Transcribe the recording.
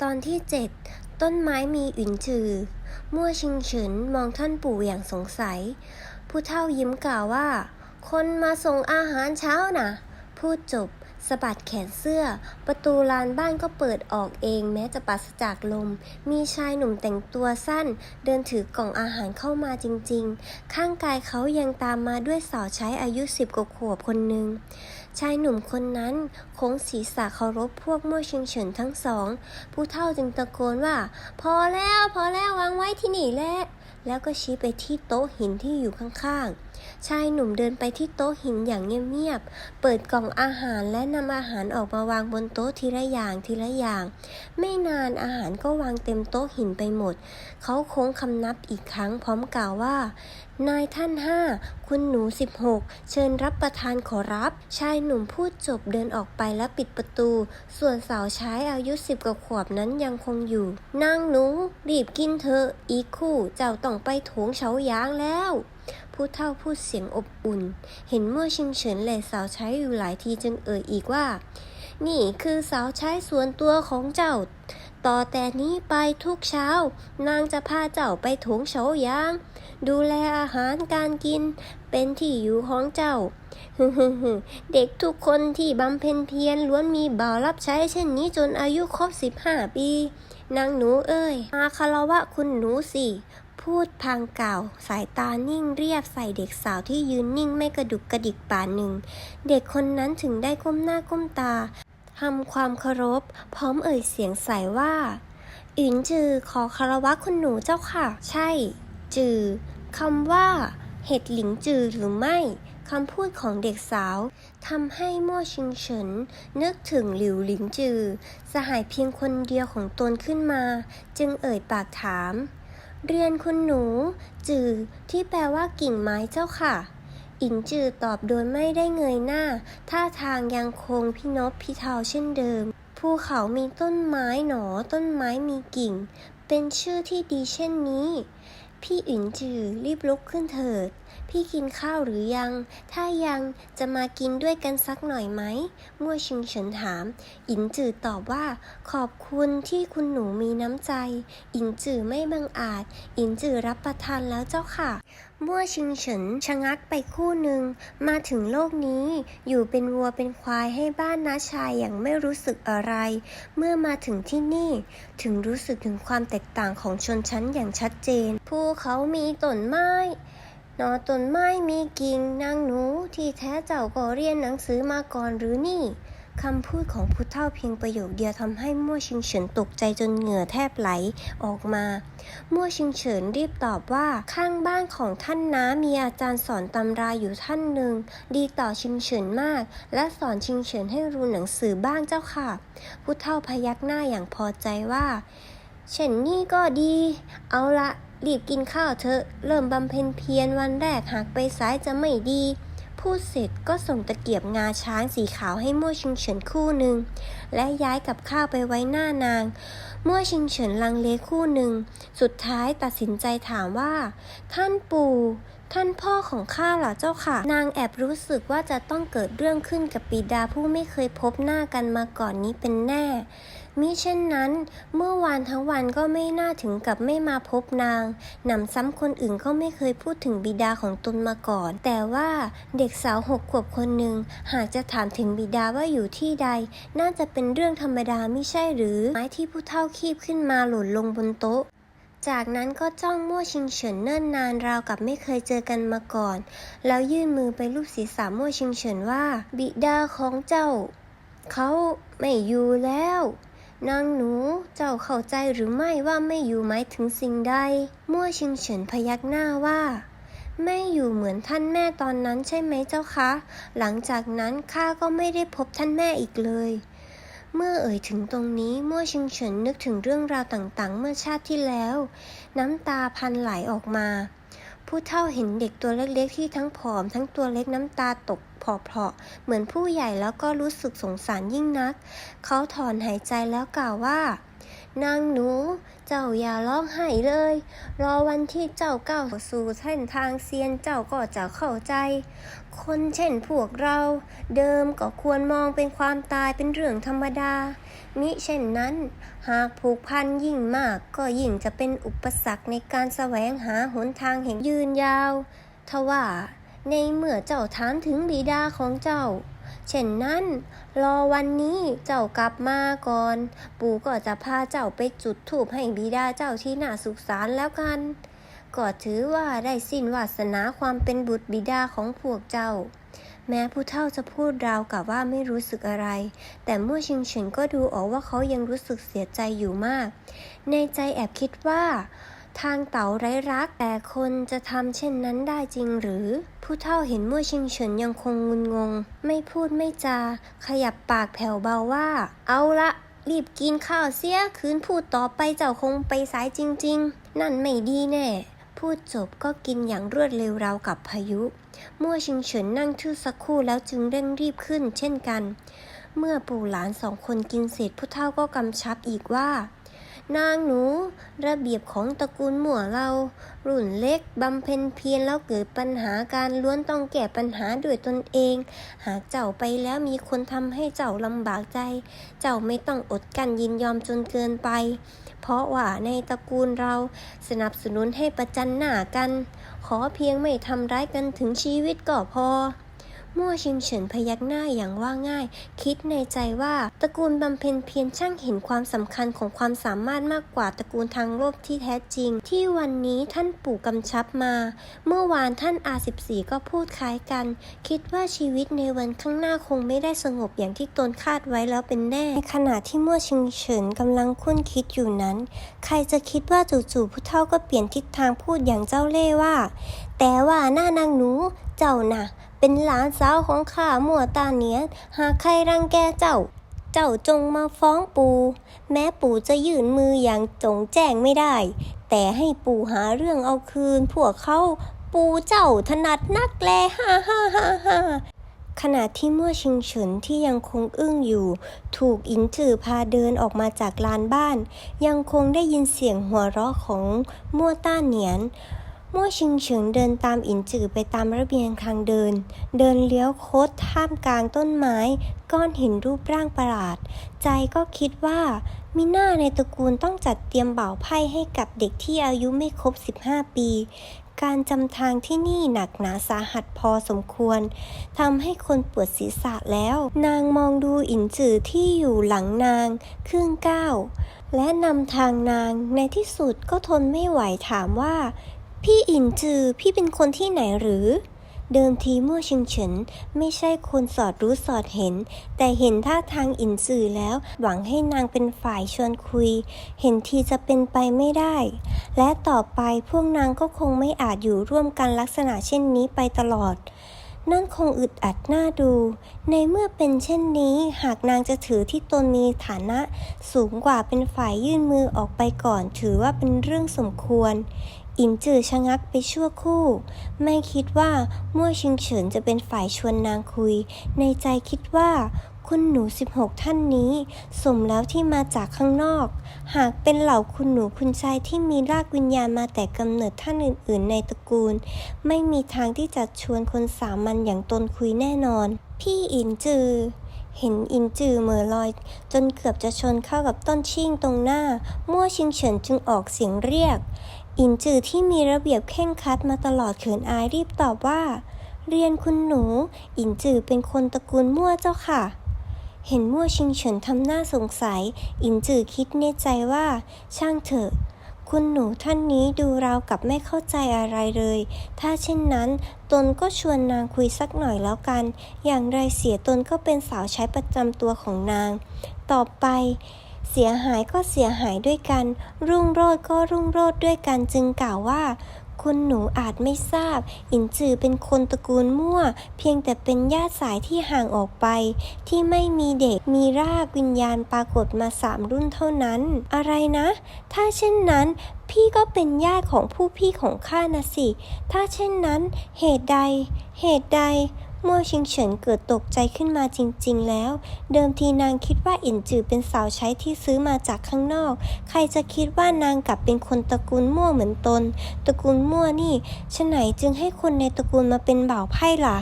ตอนที่เจ็ดต้นไม้มีอินจือมั่วชิงเฉินมองท่านปู่อย่างสงสัย ผู้เฒ่ายิ้มกล่าวว่า คนมาส่งอาหารเช้าน่ะ พูดจบสะบัดแขนเสื้อ ประตูลานบ้านก็เปิดออกเองแม้จะปราศจากลม มีชายหนุ่มแต่งตัวสั้น เดินถือกล่องอาหารเข้ามาจริง ๆ ข้างกายเขายังตามมาด้วยสาวใช้อายุสิบกว่าขวบคนหนึ่ง ชายหนุ่มคนนั้นโค้งศีรษะเคารพพวกมั่วชิงเฉินทั้งสอง ผู้เฒ่าจึงตะโกนว่า พอแล้วพอแล้ววางไว้ที่นี่แหละแล้วก็ชี้ไปที่โต๊ะหินที่อยู่ข้างๆ ชายหนุ่มเดินไปที่โต๊ะหินอย่างเงียบๆ เปิดกล่องอาหารและนำอาหารออกมาวางบนโต๊ะทีละอย่างทีละอย่าง ไม่นานอาหารก็วางเต็มโต๊ะหินไปหมด เขาโค้งคำนับอีกครั้งพร้อมกล่าวว่านายท่านห้าคุณหนูสิบหกเชิญรับประทานขอรับ ชายหนุ่มพูดจบเดินออกไปและปิดประตู ส่วนสาวใช้อายุสิบกว่าขวบนั้นยังคงอยู่ นางหนู รีบกินเถอะอีกคู่เจ้าต้องไปโถงเฉายางแล้วผู้เฒ่าพูดเสียงอบอุ่น เห็นมั่วชิงเฉินและสาวใช้อยู่หลายทีจึงเอ่ยอีกว่า นี่คือสาวใช้ส่วนตัวของเจ้า ต่อแต่นี้ไปทุกเช้า นางจะพาเจ้าไปโถงเฉายาง ดูแลอาหารการกิน เป็นที่อยู่ของเจ้า เด็กทุกคนที่บำเพ็ญเพียรล้วนมีบ่าวรับใช้เช่นนี้จนอายุครบสิบห้าปี นางหนูเอ้ย มาคารวะคุณหนูสิ พูดพางกล่าว สายตานิ่งเรียบใส่เด็กสาวที่ยืนนิ่งไม่กระดุกกระดิกป่านหนึ่ง เด็กคนนั้นถึงได้ก้มหน้าก้มตาทำความเคารพ พร้อมเอ่ยเสียงใสว่า อินจือขอคารวะคุณหนูเจ้าค่ะ ใช่ จือคำว่า เห็ดหลิงจือหรือไม่คำพูดของเด็กสาวทำให้มั่วชิงเฉินนึกถึงหลิวหลิงจือ สหายเพียงคนเดียวของตนขึ้นมา จึงเอ่ยปากถาม เรียนคุณหนู จือที่แปลว่ากิ่งไม้เจ้าค่ะ อินจือตอบโดยไม่ได้เงยหน้า ท่าทางยังคงพินพพิเทาเช่นเดิม ภูเขามีต้นไม้หนอต้นไม้มีกิ่ง เป็นชื่อที่ดีเช่นนี้ พี่อินจือรีบลุกขึ้นเถิด พี่กินข้าวหรือยัง ถ้ายังจะมากินด้วยกันสักหน่อยไหม มั่วชิงเฉินถาม อินจือตอบว่า ขอบคุณที่คุณหนูมีน้ำใจ อินจือไม่บังอาจ อินจือรับประทานแล้วเจ้าค่ะ มั่วชิงเฉินชะงักไปคู่หนึ่ง มาถึงโลกนี้อยู่เป็นวัวเป็นควายให้บ้านน้าชายอย่างไม่รู้สึกอะไร เมื่อมาถึงที่นี่ ถึงรู้สึกถึงความแตกต่างของชนชั้นอย่างชัดเจน ภูเขามีต้นไม้นอต้นไม้มีกิ่งนางหนูที่แท้เจ้าก็เรียนหนังสือมาก่อนหรือนี่ คำพูดของผู้เฒ่าเพียงประโยคเดียวทำให้มั่วชิงเฉินตกใจจนเหงื่อแทบไหลออกมา มั่วชิงเฉินรีบตอบว่าข้างบ้านของท่านน้ามีอาจารย์สอนตำราอยู่ท่านหนึ่ง ดีต่อชิงเฉินมาก และสอนชิงเฉินให้รู้หนังสือบ้างเจ้าค่ะ ผู้เฒ่าพยักหน้าอย่างพอใจว่าเช่นนี่ก็ดี เอาละรีบกินข้าวเถอะ เริ่มบำเพ็ญเพียรวันแรกหากไปสายจะไม่ดี พูดเสร็จก็ส่งตะเกียบงาช้างสีขาวให้มั่วชิงเฉินคู่หนึ่ง และย้ายกับข้าวไปไว้หน้านาง มั่วชิงเฉินลังเลคู่หนึ่ง สุดท้ายตัดสินใจถามว่า ท่านปู่ ท่านพ่อของข้าเหรอเจ้าค่ะ นางแอบรู้สึกว่าจะต้องเกิดเรื่องขึ้นกับปิดาผู้ไม่เคยพบหน้ากันมาก่อนนี้เป็นแน่ มิเช่นนั้น เมื่อวานทั้งวันก็ไม่น่าถึงกับไม่มาพบนาง หนำซ้ำคนอื่นก็ไม่เคยพูดถึงบิดาของตนมาก่อน แต่ว่าเด็กสาวหกขวบคนหนึ่งหากจะถามถึงบิดาว่าอยู่ที่ใด น่าจะเป็นเรื่องธรรมดาไม่ใช่หรือ ไม้ที่ผู้เฒ่าคีบขึ้นมาหล่นลงบนโต๊ะ จากนั้นก็จ้องมั่วชิงเฉินเนิ่นนานราวกับไม่เคยเจอกันมาก่อน แล้วยื่นมือไปลูบศีรษะมั่วชิงเฉินว่า บิดาของเจ้า เขาไม่อยู่แล้ว นางหนูเจ้าเข้าใจหรือไม่ว่าไม่อยู่หมายถึงสิ่งใด มั่วชิงเฉินพยักหน้าว่าไม่อยู่เหมือนท่านแม่ตอนนั้นใช่ไหมเจ้าคะ หลังจากนั้นข้าก็ไม่ได้พบท่านแม่อีกเลย เมื่อเอ่ยถึงตรงนี้มั่วชิงเฉินนึกถึงเรื่องราวต่างๆ เมื่อชาติที่แล้ว น้ำตาพันไหลออกมา ผู้เฒ่าเห็นเด็กตัวเล็กๆ ที่ทั้งผอม ทั้งตัวเล็กน้ำตาตกเพาะๆเหมือนผู้ใหญ่แล้วก็รู้สึกสงสารยิ่งนัก เขาถอนหายใจแล้วกล่าวว่า นางหนู เจ้าอย่าร้องไห้เลย รอวันที่เจ้าก้าวสู่เส้นทางเซียนเจ้าก็จะเข้าใจ คนเช่นพวกเรา เดิมก็ควรมองเป็นความตายเป็นเรื่องธรรมดา มิเช่นนั้น หากผูกพันยิ่งมากก็ยิ่งจะเป็นอุปสรรคในการแสวงหาหนทางแห่งยืนยาว ทว่าในเมื่อเจ้าถามถึงบิดาของเจ้า เช่นนั้น รอวันนี้เจ้ากลับมาก่อน ปู่ก็จะพาเจ้าไปจุดธูปให้บิดาเจ้าที่หน่าสุขสารแล้วกัน ก็ถือว่าได้สิ้นวาสนาความเป็นบุตรบิดาของพวกเจ้า แม้ผู้เฒ่าจะพูดราวกับว่าไม่รู้สึกอะไร แต่มั่วชิงเฉินก็ดูออกว่าเขายังรู้สึกเสียใจอยู่มาก ในใจแอบคิดว่า ทางเต๋าไร้รัก แต่คนจะทำเช่นนั้นได้จริงหรือ ผู้เฒ่าเห็นมั่วชิงเฉินยังคงงุนงง ไม่พูดไม่จา ขยับปากแผ่วเบาว่า เอาละรีบกินข้าวเสียคืนพูดต่อไปเจ้าคงไปสายจริง ๆ นั่นไม่ดีแน่ พูดจบก็กินอย่างรวดเร็วราวกับพายุ มั่วชิงเฉินนั่งทื่อสักครู่แล้วจึงเร่งรีบขึ้นเช่นกัน เมื่อปู่หลานสองคนกินเสร็จผู้เฒ่าก็กำชับอีกว่า นางหนู ระเบียบของตระกูลหมั่วเรา รุ่นเล็กบำเพ็ญเพียรแล้วเกิดปัญหาการล้วนต้องแก้ปัญหาด้วยตนเอง หากเจ้าไปแล้วมีคนทำให้เจ้าลำบากใจ เจ้าไม่ต้องอดกันยินยอมจนเกินไป เพราะว่าในตระกูลเราสนับสนุนให้ประจันหน้ากัน ขอเพียงไม่ทำร้ายกันถึงชีวิตก็พอ มั่วชิงเฉินพยักหน้าอย่างว่าง่าย คิดในใจว่าตระกูลบำเพ็ญเพียรช่างเห็นความสำคัญของความสามารถมากกว่าตระกูลทางโลภที่แท้จริง ที่วันนี้ท่านปู่กำชับมา เมื่อวานท่านอาสิบสี่ก็พูดคล้ายกัน คิดว่าชีวิตในวันข้างหน้าคงไม่ได้สงบอย่างที่ตนคาดไว้แล้วเป็นแน่ ในขณะที่มั่วชิงเฉินกำลังคุ้นคิดอยู่นั้น ใครจะคิดว่าจู่ๆผู้เฒ่าก็เปลี่ยนทิศทางพูดอย่างเจ้าเล่ห์ว่า แต่ว่าหน้านางหนูเจ้าน่ะ เป็นหลานสาวของข้ามั่วตาเนียน หากใครรังแกเจ้า เจ้าจงมาฟ้องปู่ แม้ปู่จะยื่นมืออย่างจงแจ้งไม่ได้ แต่ให้ปู่หาเรื่องเอาคืน พวกเขาปู่เจ้าถนัดนักแลฮ่าฮ่าฮ่าฮ่าขณะที่มั่วชิงเฉินที่ยังคงอึ้งอยู่ ถูกอินจือพาเดินออกมาจากลานบ้าน ยังคงได้ยินเสียงหัวเราะของมั่วต้าเหนียน มั่วชิงเฉิงเดินตามอินจือไปตามระเบียงทางเดิน เดินเลี้ยวโคดท่ามกลางต้นไม้ ก้อนหินรูปร่างประหลาด ใจก็คิดว่ามิน่าในตระกูลต้องจัดเตรียมเบ่าไพ่ให้กับเด็กที่อายุไม่ครบ 15 ปี การจำทางที่นี่หนักหนาสาหัสพอสมควรทำให้คนปวดศีรษะแล้ว นางมองดูอินจือที่อยู่หลังนางครึ่งก้าวและนำทางนางในที่สุดก็ทนไม่ไหวถามว่า พี่อินจือ พี่เป็นคนที่ไหนหรือ เดิมทีมั่วชิงเฉินไม่ใช่คนสอดรู้สอดเห็น แต่เห็นท่าทางอินจือแล้ว หวังให้นางเป็นฝ่ายชวนคุย เห็นทีจะเป็นไปไม่ได้ และต่อไปพวกนางก็คงไม่อาจอยู่ร่วมกันลักษณะเช่นนี้ไปตลอดนั่นคงอึดอัดหน้าดู ในเมื่อเป็นเช่นนี้ หากนางจะถือที่ตนมีฐานะ สูงกว่าเป็นฝ่ายยื่นมือออกไปก่อน ถือว่าเป็นเรื่องสมควร อินจือชะงักไปชั่วคู่ ไม่คิดว่ามั่วชิงเฉินจะเป็นฝ่ายชวนนางคุย ในใจคิดว่า คุณหนู 16 ท่านนี้ สมแล้วที่มาจากข้างนอก หากเป็นเหล่าคุณหนูคุณชายที่มีรากวิญญาณมาแต่กำเนิดท่านอื่น ๆ ในตระกูล ไม่มีทางที่จะชวนคนสามัญอย่างตนคุยแน่นอน พี่อินจือเห็นอินจือเหม่อลอย จนเกือบจะชนเข้ากับต้นชิ่งตรงหน้า มั่วชิงเฉินจึงออกเสียงเรียก อินจือที่มีระเบียบเข่งคัดมาตลอดเขินอายรีบตอบว่า เรียนคุณหนู อินจือเป็นคนตระกูลมั่วเจ้าค่ะ เห็นมั่วชิงเฉินทำหน้าสงสัย อินจือคิดในใจว่า ช่างเถอะ คุณหนูท่านนี้ดูราวกับไม่เข้าใจอะไรเลย ถ้าเช่นนั้น ตนก็ชวนนางคุยสักหน่อยแล้วกัน อย่างไรเสียตนก็เป็นสาวใช้ประจำตัวของนาง ต่อไป เสียหายก็เสียหายด้วยกัน รุ่งโรจน์ก็รุ่งโรจน์ด้วยกันจึงกล่าวว่า คุณหนูอาจไม่ทราบ อินจือเป็นคนตระกูลมั่ว เพียงแต่เป็นญาติสายที่ห่างออกไป ที่ไม่มีเด็กมีรากวิญญาณปรากฏมาสามรุ่นเท่านั้น อะไรนะ ถ้าเช่นนั้นพี่ก็เป็นญาติของผู้พี่ของข้านะสิ ถ้าเช่นนั้น เหตุใด เหตุใด มั่วชิงเฉินเกิดตกใจขึ้นมาจริง ๆ แล้ว เดิมทีนางคิดว่าอินจือเป็นสาวใช้ที่ซื้อมาจากข้างนอก ใครจะคิดว่านางกลับเป็นคนตระกูลมั่วเหมือนตน ตระกูลมั่วนี่ฉไหนจึงให้คนในตระกูลมาเป็นบ่าวไพ่ล่ะ